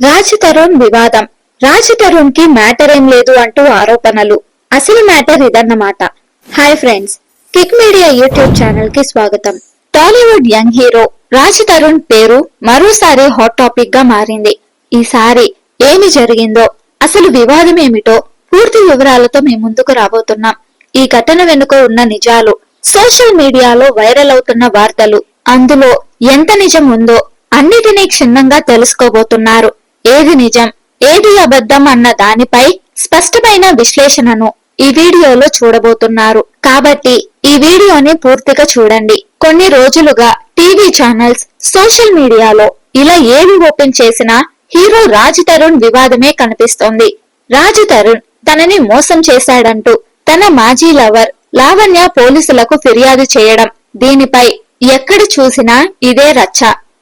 రాజ్ తరుణ్ వివాదం. రాజ్ తరుణ్కి మ్యాటర్ ఏం లేదు అంటూ ఆరోపణలు. అసలు మ్యాటర్ ఇదన్నమాట. Hi friends kick media YouTube ఛానల్కి స్వాగతం. టాలీవుడ్ యంగ్ హీరో రాజ్ తరుణ్ పేరు మరోసారి హాట్ టాపిక్గా మారింది. ఈసారి ఏమి జరిగిందో అసలు వివాదం ఏమిటో పూర్తి వివరాలతో మేము ముందుకు రాబోతున్నాం. ఈ ఘటన వెనుక ఉన్న నిజాలు సోషల్ మీడియాలో వైరల్ అవుతున్న వార్తలు అందులో ఎంత నిజం ఉందో అన్నిటినీ క్షుణ్ణంగా తెలుసుకోబోతున్నారు. ఏది నిజం ఏది అబద్ధం అన్న దానిపై స్పష్టమైన విశ్లేషణను ఈ వీడియోలో చూడబోతున్నారు. కాబట్టి ఈ వీడియోని పూర్తిగా చూడండి. కొన్ని రోజులుగా టీవీ ఛానల్స్ సోషల్ మీడియాలో ఇలా ఏవి ఓపెన్ చేసినా హీరో రాజ్ తరుణ్ వివాదమే కనిపిస్తోంది. రాజ్ తరుణ్ తనని మోసం చేశాడంటూ తన మాజీ లవర్ లావణ్య పోలీసులకు ఫిర్యాదు చేయడం దీనిపై ఎక్కడ చూసినా ఇదే రచ్చ.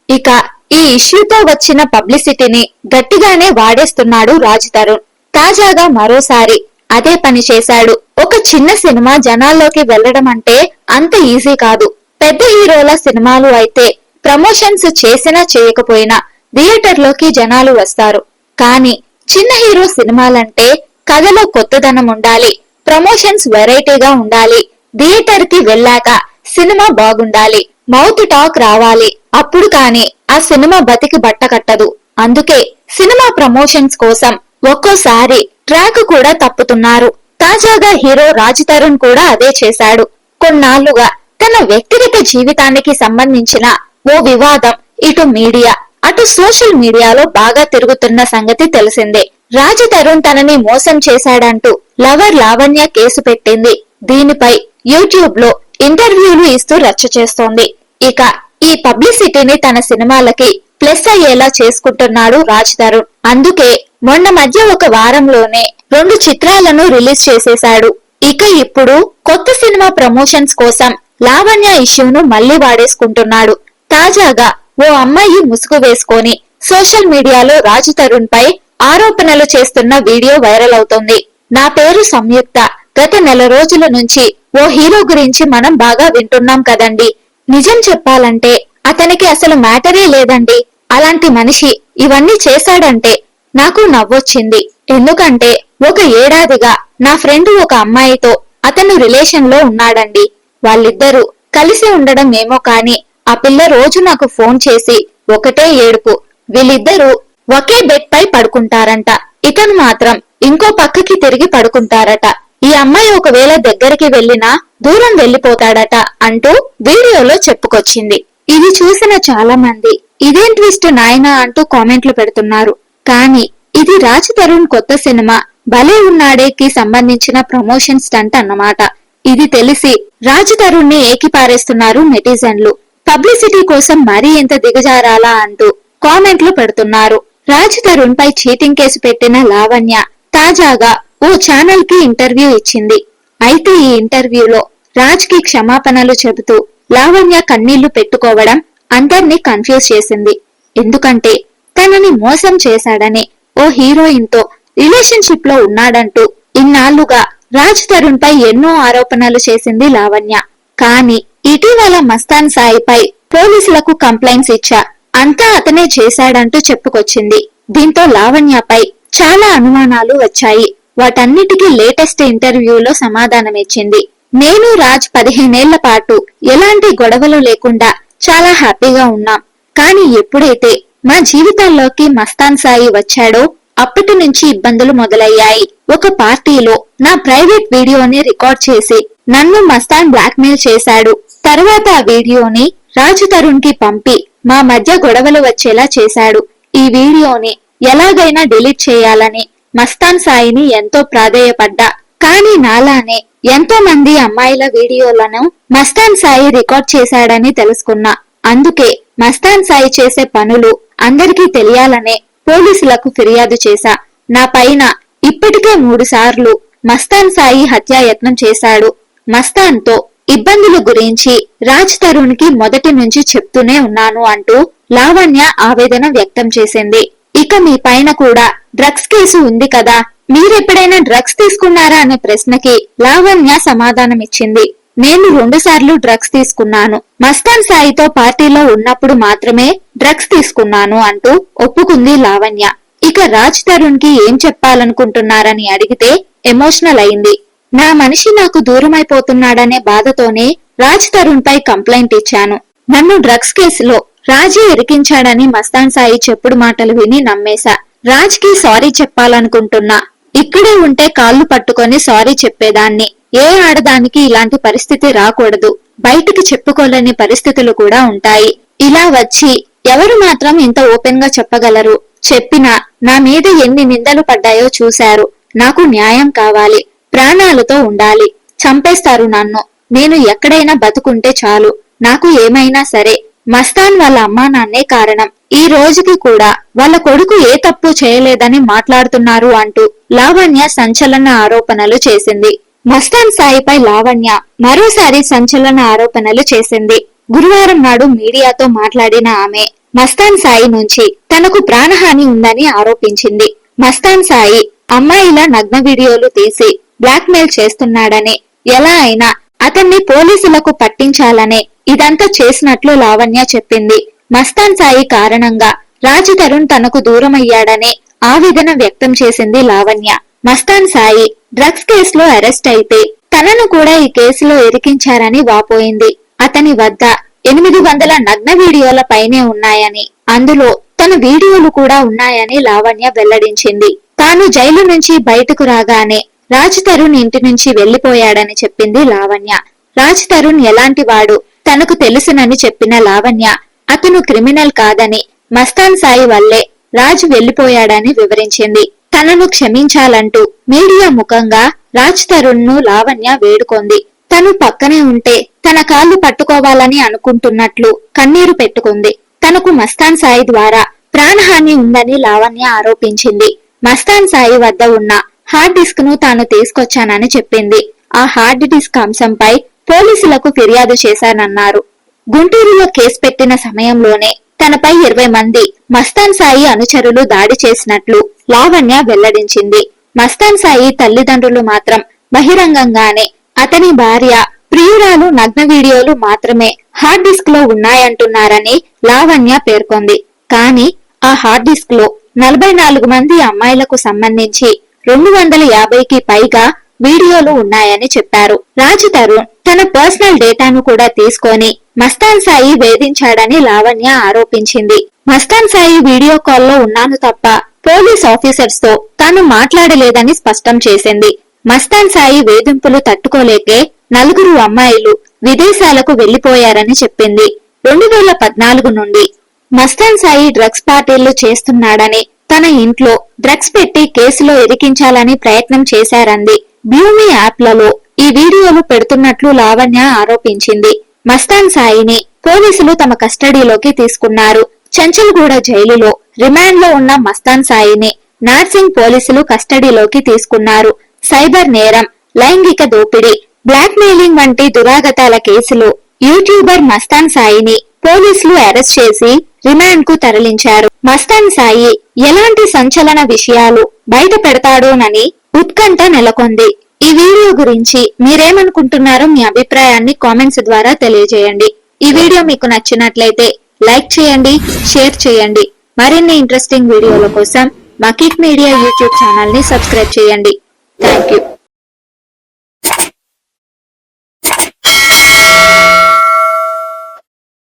ఇక ఈ ఇష్యూతో వచ్చిన పబ్లిసిటీని గట్టిగానే వాడేస్తున్నాడు రాజ్ తరుణ్. తాజాగా మరోసారి అదే పని చేశాడు. ఒక చిన్న సినిమా జనాల్లోకి వెళ్ళడం అంటే అంత ఈజీ కాదు. పెద్ద హీరోల సినిమాలు అయితే ప్రమోషన్స్ చేసినా చేయకపోయినా థియేటర్లోకి జనాలు వస్తారు. కానీ చిన్న హీరో సినిమాలంటే కథలో కొత్తదనం ఉండాలి ప్రమోషన్స్ వెరైటీగా ఉండాలి థియేటర్కి వెళ్ళాక సినిమా బాగుండాలి మౌత్ టాక్ రావాలి. అప్పుడు కానీ ఆ సినిమా బతికి బట్టకట్టదు అందుకే సినిమా ప్రమోషన్స్ కోసం ఒక్కోసారి ట్రాక్ కూడా తప్పుతున్నారు. తాజాగా హీరో రాజ్ తరుణ్ కూడా అదే చేశాడు. కొన్నాళ్ళుగా తన వ్యక్తిగత జీవితానికి సంబంధించిన ఓ వివాదం ఇటు మీడియా అటు సోషల్ మీడియాలో బాగా తిరుగుతున్న సంగతి తెలిసిందే. రాజ్ తరుణ్ తనని మోసం చేశాడంటూ లవర్ లావణ్య కేసు పెట్టింది. దీనిపై యూట్యూబ్లో ఇంటర్వ్యూలు ఇస్తూ రచ్చ చేస్తోంది. ఇక ఈ పబ్లిసిటీని తన సినిమాలకి ప్లస్ అయ్యేలా చేసుకుంటున్నాడు రాజ్ తరుణ్. అందుకే మొన్న మధ్య ఒక వారంలోనే రెండు చిత్రాలను రిలీజ్ చేసేశాడు. ఇక ఇప్పుడు కొత్త సినిమా ప్రమోషన్స్ కోసం లావణ్య ఇష్యూను మళ్ళీ వాడేసుకుంటున్నాడు. తాజాగా ఓ అమ్మాయి ముసుగు వేసుకొని సోషల్ మీడియాలో రాజ్ తరుణ్ పై ఆరోపణలు చేస్తున్న వీడియో వైరల్ అవుతోంది. నా పేరు సంయుక్త. గత నెల రోజుల నుంచి ఓ హీరో గురించి మనం బాగా వింటున్నాం కదండి. నిజం చెప్పాలంటే అతనికి అసలు మ్యాటరే లేదండి. అలాంటి మనిషి ఇవన్నీ చేశాడంటే నాకు నవ్వొచ్చింది. ఎందుకంటే ఒక ఏడాదిగా నా ఫ్రెండ్ ఒక అమ్మాయితో అతను రిలేషన్లో ఉన్నాడండి. వాళ్ళిద్దరూ కలిసి ఉండడం ఏమో కాని ఆ పిల్ల రోజు నాకు ఫోన్ చేసి ఒకటే ఏడుపు. వీళ్ళిద్దరూ ఒకే బెడ్ పై పడుకుంటారంట. ఇతను మాత్రం ఇంకో పక్కకి తిరిగి పడుకుంటారట. ఈ అమ్మాయి ఒకవేళ దగ్గరికి వెళ్ళినా దూరం వెళ్ళిపోతాడట అంటూ వీడియోలో చెప్పుకొచ్చింది. ఇది చూసిన చాలా మంది ఇదేం ట్విస్ట్ నాయనా అంటూ కామెంట్లు పెడుతున్నారు. కానీ ఇది రాజ్ తరుణ్ కొత్త సినిమా భలే ఉన్నాడే కి సంబంధించిన ప్రమోషన్ స్టంట్ అన్నమాట. ఇది తెలిసి రాజ్ తరుణ్ని ఏకిపారేస్తున్నారు నెటిజన్లు. పబ్లిసిటీ కోసం మరీ ఇంత దిగజారాలా అంటూ కామెంట్లు పెడుతున్నారు. రాజ్ తరుణ్ పై చీటింగ్ కేసు పెట్టిన లావణ్య తాజాగా ఓ ఛానల్కి ఇంటర్వ్యూ ఇచ్చింది. అయితే ఈ ఇంటర్వ్యూలో రాజ్కి క్షమాపణలు చెబుతూ లావణ్య కన్నీళ్ళు పెట్టుకోవడం అందర్నీ కన్ఫ్యూజ్ చేసింది. ఎందుకంటే తనని మోసం చేశాడని ఓ హీరోయిన్తో రిలేషన్షిప్లో ఉన్నాడంటూ ఇన్నాళ్ళుగా రాజ్ తరుణ్ పై ఎన్నో ఆరోపణలు చేసింది లావణ్య. కానీ ఇటీవల మస్తాన్ సాయిపై పోలీసులకు కంప్లైంట్స్ ఇచ్చా అంతా అతనే చేశాడంటూ చెప్పుకొచ్చింది. దీంతో లావణ్యపై చాలా అనుమానాలు వచ్చాయి. వాటన్నిటికీ లేటెస్ట్ ఇంటర్వ్యూలో సమాధానమిచ్చింది. నేను రాజ్ పదిహేనేళ్ళ పాటు ఎలాంటి గొడవలు లేకుండా చాలా హ్యాపీగా ఉన్నాం. కానీ ఎప్పుడైతే మా జీవితాల్లోకి మస్తాన్ సాయి వచ్చాడో అప్పటి నుంచి ఇబ్బందులు మొదలయ్యాయి. ఒక పార్టీలో నా ప్రైవేట్ వీడియోని రికార్డ్ చేసి నన్ను మస్తాన్ బ్లాక్మెయిల్ చేశాడు. తర్వాత ఆ వీడియోని రాజు తరుణ్కి పంపి మా మధ్య గొడవలు వచ్చేలా చేశాడు. ఈ వీడియోని ఎలాగైనా డిలీట్ చేయాలని మస్తాన్ సాయిని ఎంతో ప్రాధేయపడ్డా. కానీ నాలానే ఎంతో మంది అమ్మాయిల వీడియోలను మస్తాన్ సాయి రికార్డ్ చేశాడని తెలుసుకున్నా. అందుకే మస్తాన్ సాయి చేసే పనులు అందరికీ తెలియాలనే పోలీసులకు ఫిర్యాదు చేశా. నా పైన ఇప్పటికే మూడు సార్లు మస్తాన్ సాయి హత్యాయత్నం చేశాడు. మస్తాన్తో ఇబ్బందుల గురించి రాజ్ తరుణ్కి మొదటి నుంచి చెప్తూనే ఉన్నాను అంటూ లావణ్య ఆవేదన వ్యక్తం చేసింది. ఇక మీ పైన కూడా డ్రగ్స్ కేసు ఉంది కదా మీరెప్పుడైనా డ్రగ్స్ తీసుకున్నారా అనే ప్రశ్నకి లావణ్య సమాధానమిచ్చింది. నేను రెండుసార్లు డ్రగ్స్ తీసుకున్నాను. మస్తాన్ సాయితో పార్టీలో ఉన్నప్పుడు మాత్రమే డ్రగ్స్ తీసుకున్నాను అంటూ ఒప్పుకుంది లావణ్య. ఇక రాజ్ తరుణ్కి ఏం చెప్పాలనుకుంటున్నారని అడిగితే ఎమోషనల్ అయింది. నా మనిషి నాకు దూరమైపోతున్నాడనే బాధతోనే రాజ్ తరుణ్ పై కంప్లైంట్ ఇచ్చాను. నన్ను డ్రగ్స్ కేసులో రాజీ ఇరికించాడని మస్తాన్ సాయి చెప్పుడు మాటలు విని నమ్మేశా. రాజ్కి సారీ చెప్పాలనుకుంటున్నా. ఇక్కడే ఉంటే కాళ్ళు పట్టుకొని సారీ చెప్పేదాన్ని. ఏ ఆడదానికి ఇలాంటి పరిస్థితి రాకూడదు. బయటికి చెప్పుకోలేని పరిస్థితులు కూడా ఉంటాయి. ఇలా వచ్చి ఎవరు మాత్రం ఇంత ఓపెన్గా చెప్పగలరు? చెప్పినా నా మీద ఎన్ని నిందలు పడ్డాయో చూశారు. నాకు న్యాయం కావాలి. ప్రాణాలతో ఉండాలి. చంపేస్తారు నన్ను. నేను ఎక్కడైనా బతుకుంటే చాలు. నాకు ఏమైనా సరే. మస్తాన్ వాళ్ళ అమ్మా నాన్నే కారణం. ఈ రోజుకి కూడా వాళ్ళ కొడుకు ఏ తప్పు చేయలేదని మాట్లాడుతున్నారు అంటూ లావణ్య సంచలన ఆరోపణలు చేసింది. మస్తాన్ సాయిపై లావణ్య మరోసారి సంచలన ఆరోపణలు చేసింది. గురువారం నాడు మీడియాతో మాట్లాడిన ఆమె మస్తాన్ సాయి నుంచి తనకు ప్రాణహాని ఉందని ఆరోపించింది. మస్తాన్ సాయి అమ్మాయిల నగ్న వీడియోలు తీసి బ్లాక్మెయిల్ చేస్తున్నాడని ఎలా అయినా అతన్ని పోలీసులకు పట్టించాలనే ఇదంతా చేసినట్లు లావణ్య చెప్పింది. మస్తాన్ సాయి కారణంగా రాజ్ తరుణ్ తనకు దూరమయ్యాడనే ఆవేదన వ్యక్తం చేసింది లావణ్య. మస్తాన్ సాయి డ్రగ్స్ కేసులో అరెస్ట్ అయితే తనను కూడా ఈ కేసులో ఇరికించారని వాపోయింది. అతని వద్ద ఎనిమిది వందల నగ్న వీడియోల పైనే ఉన్నాయని అందులో తన వీడియోలు కూడా ఉన్నాయని లావణ్య వెల్లడించింది. తాను జైలు నుంచి బయటకు రాగానే రాజ్ తరుణ్ ఇంటి నుంచి వెళ్ళిపోయాడని చెప్పింది లావణ్య. రాజ్ తరుణ్ ఎలాంటి వాడు? తనకు తెలుసునని చెప్పిన లావణ్య అతను క్రిమినల్ కాదని మస్తాన్ సాయి వల్లే రాజ్ వెళ్ళిపోయాడని వివరించింది. తనను క్షమించాలంటూ మీడియా ముఖంగా రాజ్ తరుణ్ను లావణ్య వేడుకొంది. తను పక్కనే ఉంటే తన కాళ్ళు పట్టుకోవాలని అనుకుంటున్నట్లు కన్నీరు పెట్టుకుంది. తనకు మస్తాన్ సాయి ద్వారా ప్రాణహాని ఉందని లావణ్య ఆరోపించింది. మస్తాన్ సాయి వద్ద ఉన్న హార్డ్ డిస్క్ను తాను తీసుకొచ్చానని చెప్పింది. ఆ హార్డ్ డిస్క్ అంశంపై పోలీసులకు ఫిర్యాదు చేశానన్నారు. గుంటూరులో కేసు పెట్టిన సమయంలోనే తనపై ఇరవై మంది మస్తాన్ సాయి అనుచరులు దాడి చేసినట్లు లావణ్య వెల్లడించింది. మస్తాన్ సాయి తల్లిదండ్రులు మాత్రం బహిరంగంగానే అతని భార్య ప్రియురాలు నగ్న వీడియోలు మాత్రమే హార్డ్ డిస్క్లో ఉన్నాయంటున్నారని లావణ్య పేర్కొంది. కానీ ఆ హార్డ్ డిస్క్లో నలభై నాలుగు మంది అమ్మాయిలకు సంబంధించి రెండు వందల యాభైకి పైగా వీడియోలు ఉన్నాయని చెప్పారు. రాజ్ తరుణ్ తన పర్సనల్ డేటాను కూడా తీసుకొని మస్తాన్ సాయి వేధించాడని లావణ్య ఆరోపించింది. మస్తాన్ సాయి వీడియో కాల్లో ఉన్నాను తప్ప పోలీస్ ఆఫీసర్స్తో తాను మాట్లాడలేదని స్పష్టం చేసింది. మస్తాన్ సాయి వేధింపులు తట్టుకోలేకే నలుగురు అమ్మాయిలు విదేశాలకు వెళ్ళిపోయారని చెప్పింది. రెండు వేల పద్నాలుగు నుండి మస్తాన్ సాయి డ్రగ్స్ పార్టీలు చేస్తున్నాడని తన ఇంట్లో డ్రగ్స్ పెట్టి కేసులో ఇరికించాలని ప్రయత్నం చేశారంది. భూమి యాప్లలో ఈ వీడియోలు పెడుతున్నట్లు లావణ్య ఆరోపించింది. మస్తాన్ సాయిని పోలీసులు తమ కస్టడీలోకి తీసుకున్నారు. చంచల్గూడ జైలులో రిమాండ్లో ఉన్న మస్తాన్ సాయిని నార్సింగ్ పోలీసులు కస్టడీలోకి తీసుకున్నారు. సైబర్ నేరం లైంగిక దోపిడీ బ్లాక్ మెయిలింగ్ వంటి దురాగతాల కేసులో యూట్యూబర్ మస్తాన్ సాయిని పోలీసులు అరెస్ట్ చేసి రిమాండ్కు తరలించారు. మస్తాన్ సాయి ఎలాంటి సంచలన విషయాలు బయట పెడతాడోనని ఉత్కంఠ నెలకొంది. ఈ వీడియో గురించి మీరేమనుకుంటున్నారో మీ అభిప్రాయాన్ని కామెంట్స్ ద్వారా తెలియజేయండి. ఈ వీడియో మీకు నచ్చినట్లయితే లైక్ చేయండి షేర్ చేయండి. మరిన్ని ఇంట్రెస్టింగ్ వీడియోల కోసం మకిక్ మీడియా యూట్యూబ్ ఛానల్ని సబ్స్క్రైబ్ చేయండి. Thank you